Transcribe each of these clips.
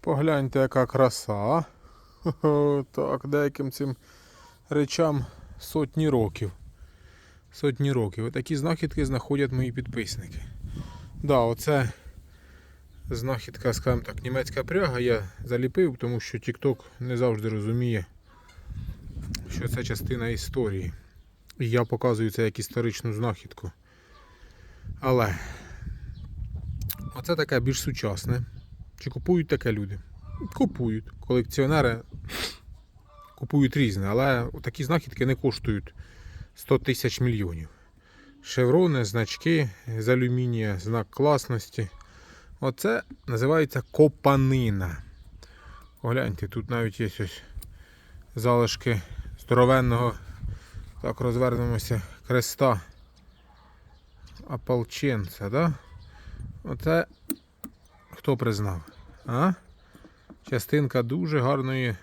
Погляньте, яка краса. Так, деяким цим речам сотні років. Сотні років. Отакі знахідки знаходять мої підписники. Да, оце знахідка, скажімо так, німецька пряга я заліпив, тому що TikTok не завжди розуміє, що це частина історії. І я показую це як історичну знахідку. Але оце таке більш сучасне. Чи купують таке люди? Купують. Колекціонери купують різне, але такі знахідки не коштують 100 тисяч мільйонів. Шеврони, значки з алюмінія, знак класності. Оце називається копанина. Погляньте, тут навіть є ось залишки здоровенного, так розвернемося, креста ополченця, да? Оце хто признав? А? Частинка дуже гарної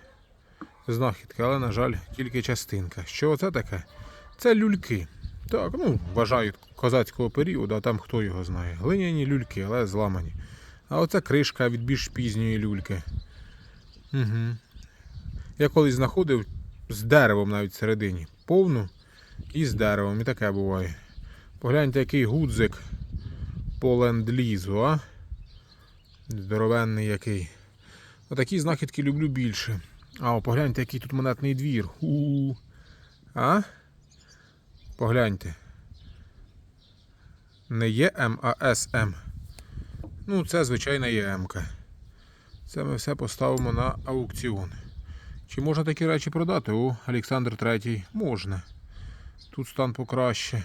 знахідки, але, на жаль, тільки частинка. Що це таке? Це люльки. Так, ну, вважають козацького періоду, а там хто його знає. Глиняні люльки, але зламані. А оце кришка від більш пізньої люльки. Угу. Я колись знаходив з деревом навіть всередині. Повну і з деревом. І таке буває. Погляньте, який гудзик по ленд-лізу, а? Здоровенний який. Отакі знахідки люблю більше. А, о, погляньте, який тут монетний двір. У-у-у. А? Погляньте. Не є М, а СМ. Ну, це звичайна ЄМка. Це ми все поставимо на аукціон. Чи можна такі речі продати? О, Олександр III. Можна. Тут стан покраще.